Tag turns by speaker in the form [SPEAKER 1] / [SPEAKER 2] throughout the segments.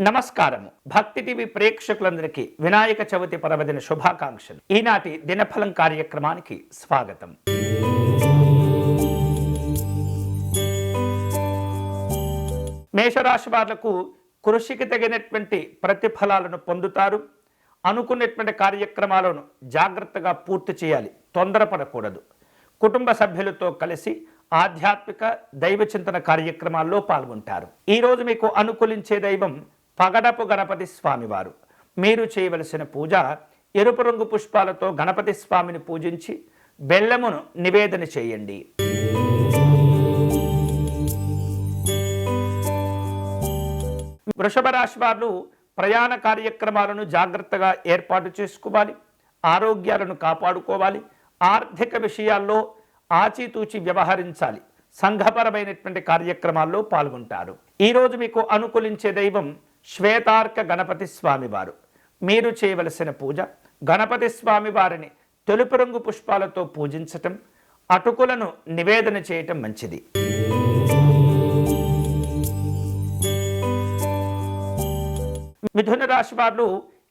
[SPEAKER 1] నమస్కారము. భక్తి టీవీ ప్రేక్షకులందరికీ వినాయక చవితి పర్వదిన శుభాకాంక్షలు. ఈనాటి దినఫలం కార్యక్రమానికి స్వాగతం. మేషరాశి వాళ్ళకు కృషికి తగినటువంటి ప్రతిఫలాలను పొందుతారు. అనుకున్నటువంటి కార్యక్రమాలను జాగ్రత్తగా పూర్తి చేయాలి. తొందరపడకూడదు. కుటుంబ సభ్యులతో కలిసి ఆధ్యాత్మిక దైవ చింతన కార్యక్రమాల్లో పాల్గొంటారు. ఈరోజు మీకు అనుకూలించే దైవం పగడపు గణపతి స్వామివారు. మీరు చేయవలసిన పూజ ఎరుపు రంగు పుష్పాలతో గణపతి స్వామిని పూజించి బెల్లమును నివేదన చేయండి. వృషభ రాశి వారు ప్రయాణ కార్యక్రమాలను జాగ్రత్తగా ఏర్పాటు చేసుకోవాలి. ఆరోగ్యాలను కాపాడుకోవాలి. ఆర్థిక విషయాల్లో ఆచితూచి వ్యవహరించాలి. సంఘపరమైనటువంటి కార్యక్రమాల్లో పాల్గొంటారు. ఈరోజు మీకు అనుకూలించే దైవం శ్వేతార్క గణపతి స్వామివారు. మీరు చేయవలసిన పూజ గణపతి స్వామి వారిని తెలుపు రంగు పుష్పాలతో పూజించటం అటుకులను నివేదన చేయటం మంచిది. మిథున రాశి వారు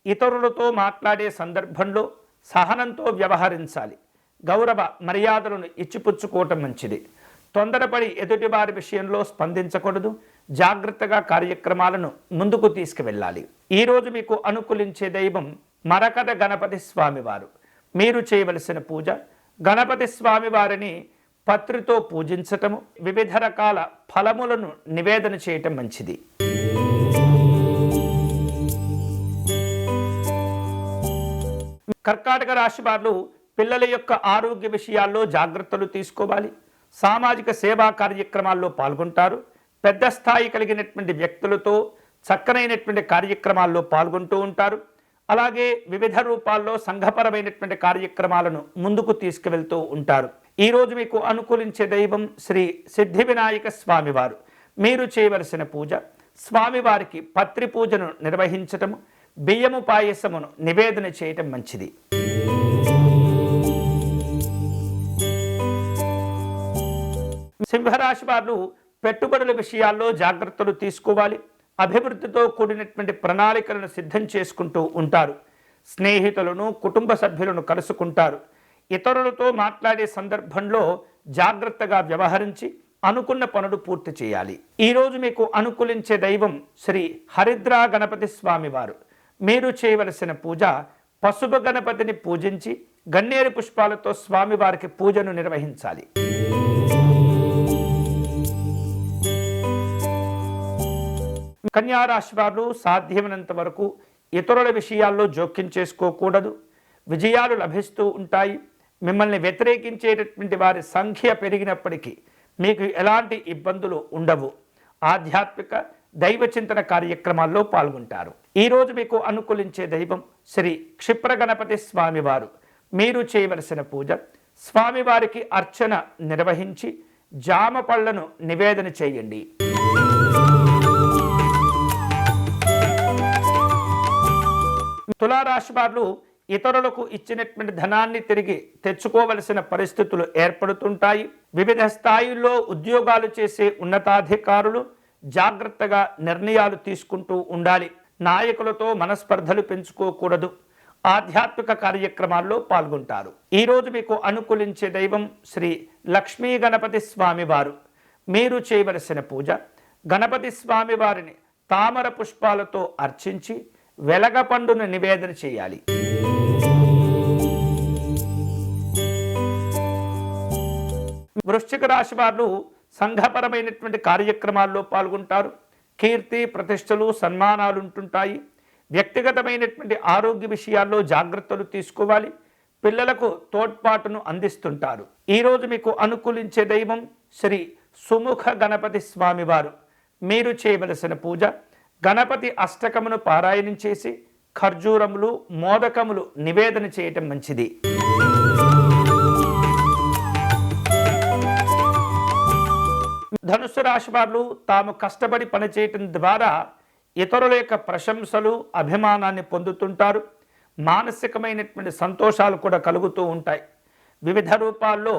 [SPEAKER 1] ఇతరులతో మాట్లాడే సందర్భంలో సహనంతో వ్యవహరించాలి. గౌరవ మర్యాదలను ఇచ్చిపుచ్చుకోవటం మంచిది. తొందరపడి ఎదుటివారి విషయంలో స్పందించకూడదు. జాగ్రత్తగా కార్యక్రమాలను ముందుకు తీసుకువెళ్ళాలి. ఈరోజు మీకు అనుకూలించే దైవం మరకట గణపతి స్వామివారు. మీరు చేయవలసిన పూజ గణపతి స్వామివారిని పత్రితో పూజించటము వివిధ రకాల ఫలములను నివేదన చేయటం మంచిది. కర్కాటక రాశి వారు పిల్లల యొక్క ఆరోగ్య విషయాల్లో జాగ్రత్తలు తీసుకోవాలి. సామాజిక సేవా కార్యక్రమాల్లో పాల్గొంటారు. పెద్ద స్థాయి కలిగినటువంటి వ్యక్తులతో చక్కనైనటువంటి కార్యక్రమాల్లో పాల్గొంటూ ఉంటారు. అలాగే వివిధ రూపాల్లో సంఘపరమైనటువంటి కార్యక్రమాలను ముందుకు తీసుకువెళ్తూ ఉంటారు. ఈరోజు మీకు అనుకూలించే దైవం శ్రీ సిద్ధి వినాయక స్వామివారు. మీరు చేయవలసిన పూజ స్వామివారికి పత్రి పూజను నిర్వహించటము బియ్యము పాయసమును నివేదన చేయటం మంచిది. సింహరాశి వారు పెట్టుబడుల విషయాల్లో జాగ్రత్తలు తీసుకోవాలి. అభివృద్ధితో కూడినటువంటి ప్రణాళికలను సిద్ధం చేసుకుంటూ ఉంటారు. స్నేహితులను కుటుంబ సభ్యులను కలుసుకుంటారు. ఇతరులతో మాట్లాడే సందర్భంలో జాగ్రత్తగా వ్యవహరించి అనుకున్న పనులు పూర్తి చేయాలి. ఈరోజు మీకు అనుకూలించే దైవం శ్రీ హరిద్రా గణపతి స్వామివారు మీరు చేయవలసిన పూజ పసుపు గణపతిని పూజించి గన్నేరు పుష్పాలతో స్వామివారికి పూజను నిర్వహించాలి. కన్యారాశి వారు సాధ్యమైనంత వరకు ఇతరుల విషయాల్లో జోక్యం చేసుకోకూడదు. విజయాలు లభిస్తూ ఉంటాయి. మిమ్మల్ని వ్యతిరేకించేటటువంటి వారి సంఖ్య పెరిగినప్పటికీ మీకు ఎలాంటి ఇబ్బందులు ఉండవు. ఆధ్యాత్మిక దైవ చింతన కార్యక్రమాల్లో పాల్గొంటారు. ఈరోజు మీకు అనుకూలించే దైవం శ్రీ క్షిప్ర గణపతి స్వామివారు. మీరు చేయవలసిన పూజ స్వామివారికి అర్చన నిర్వహించి జామ పళ్ళను నివేదన చేయండి. తులారాశి వారు ఇతరులకు ఇచ్చినటువంటి ధనాన్ని తిరిగి తెచ్చుకోవలసిన పరిస్థితులు ఏర్పడుతుంటాయి. వివిధ స్థాయిల్లో ఉద్యోగాలు చేసే ఉన్నతాధికారులు జాగ్రత్తగా నిర్ణయాలు తీసుకుంటూ ఉండాలి. నాయకులతో మనస్పర్ధలు పెంచుకోకూడదు. ఆధ్యాత్మిక కార్యక్రమాల్లో పాల్గొంటారు. ఈరోజు మీకు అనుకూలించే దైవం శ్రీ లక్ష్మీ గణపతి స్వామివారు. మీరు చేయవలసిన పూజ గణపతి స్వామివారిని తామర పుష్పాలతో అర్చించి వెలగపండును నివేదన చేయాలి. వృశ్చిక రాశి వారు సంఘపరమైనటువంటి కార్యక్రమాల్లో పాల్గొంటారు. కీర్తి ప్రతిష్టలు సన్మానాలు ఉంటుంటాయి. వ్యక్తిగతమైనటువంటి ఆరోగ్య విషయాల్లో జాగ్రత్తలు తీసుకోవాలి. పిల్లలకు తోడ్పాటును అందిస్తుంటారు. ఈరోజు మీకు అనుకూలించే దైవం శ్రీ సుముఖ గణపతి స్వామివారు మీరు చేయవలసిన పూజ గణపతి అష్టకమును పారాయణం చేసి ఖర్జూరములు మోదకములు నివేదన చేయటం మంచిది. ధనుసు రాశి వారు తాము కష్టపడి పనిచేయటం ద్వారా ఇతరుల యొక్క ప్రశంసలు అభిమానాన్ని పొందుతుంటారు. మానసికమైనటువంటి సంతోషాలు కూడా కలుగుతూ ఉంటాయి. వివిధ రూపాల్లో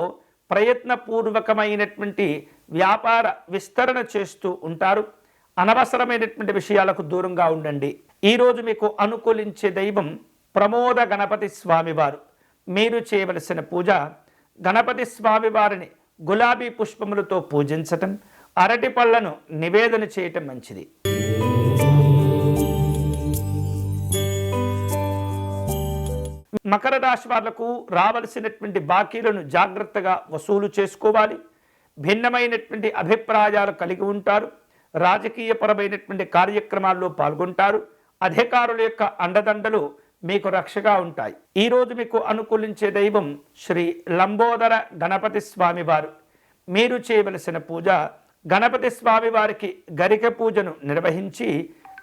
[SPEAKER 1] ప్రయత్నపూర్వకమైనటువంటి వ్యాపార విస్తరణ చేస్తూ ఉంటారు. అనవసరమైనటువంటి విషయాలకు దూరంగా ఉండండి. ఈరోజు మీకు అనుకూలించే దైవం ప్రమోద గణపతి స్వామివారు. మీరు చేయవలసిన పూజ గణపతి స్వామివారిని గులాబీ పుష్పములతో పూజించటం అరటి పళ్ళను నివేదన చేయటం మంచిది. మకర రాశి వాళ్ళకు రావలసినటువంటి బాకీలను జాగ్రత్తగా వసూలు చేసుకోవాలి. భిన్నమైనటువంటి అభిప్రాయాలు కలిగి ఉంటారు. రాజకీయపరమైనటువంటి కార్యక్రమాల్లో పాల్గొంటారు. అధికారుల యొక్క అండదండలు మీకు రక్షగా ఉంటాయి. ఈరోజు మీకు అనుకూలించే దైవం శ్రీ లంబోదర గణపతి స్వామివారు. మీరు చేయవలసిన పూజ గణపతి స్వామివారికి గరిక పూజను నిర్వహించి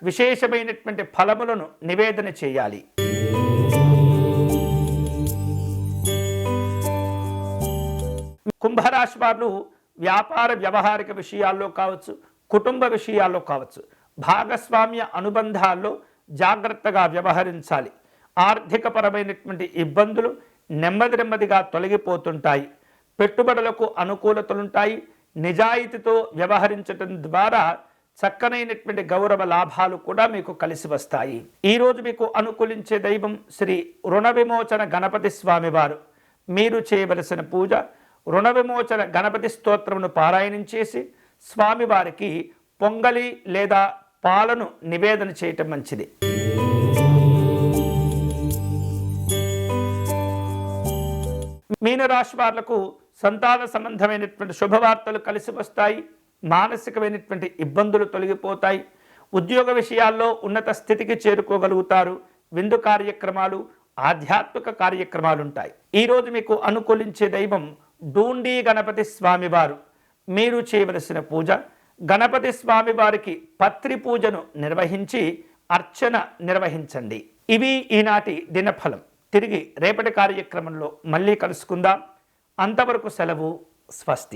[SPEAKER 1] విశేషమైనటువంటి ఫలములను నివేదన చేయాలి. కుంభరాశి వారు వ్యాపార వ్యవహారిక విషయాల్లో కావచ్చు కుటుంబ విషయాల్లో కావచ్చు. భాగస్వామ్య అనుబంధాల్లో జాగ్రత్తగా వ్యవహరించాలి. ఆర్థికపరమైనటువంటి ఇబ్బందులు నెమ్మది నెమ్మదిగా తొలగిపోతుంటాయి. పెట్టుబడులకు అనుకూలతలుంటాయి. నిజాయితీతో వ్యవహరించటం ద్వారా చక్కనైనటువంటి గౌరవ లాభాలు కూడా మీకు కలిసి వస్తాయి. ఈరోజు మీకు అనుకూలించే దైవం శ్రీ రుణ విమోచన గణపతి స్వామివారు. మీరు చేయవలసిన పూజ రుణ విమోచన గణపతి స్తోత్రమును పారాయణం చేసి స్వామివారికి పొంగలి లేదా పాలను నివేదన చేయటం మంచిది. మీనరాశి వాళ్ళకు సంతాన సంబంధమైనటువంటి శుభవార్తలు కలిసి వస్తాయి. మానసికమైనటువంటి ఇబ్బందులు తొలగిపోతాయి. ఉద్యోగ విషయాల్లో ఉన్నత స్థితికి చేరుకోగలుగుతారు. విందు కార్యక్రమాలు ఆధ్యాత్మిక కార్యక్రమాలు ఉంటాయి ఈరోజు మీకు అనుకూలించే దైవం డూండి గణపతి స్వామివారు. మీరు చేయవలసిన పూజ. గణపతి స్వామి వారికి పత్రి పూజను నిర్వహించి అర్చన నిర్వహించండి. ఇవి ఈనాటి దినఫలం. తిరిగి రేపటి కార్యక్రమంలో మళ్ళీ కలుసుకుందాం. అంతవరకు సెలవు స్వస్తి.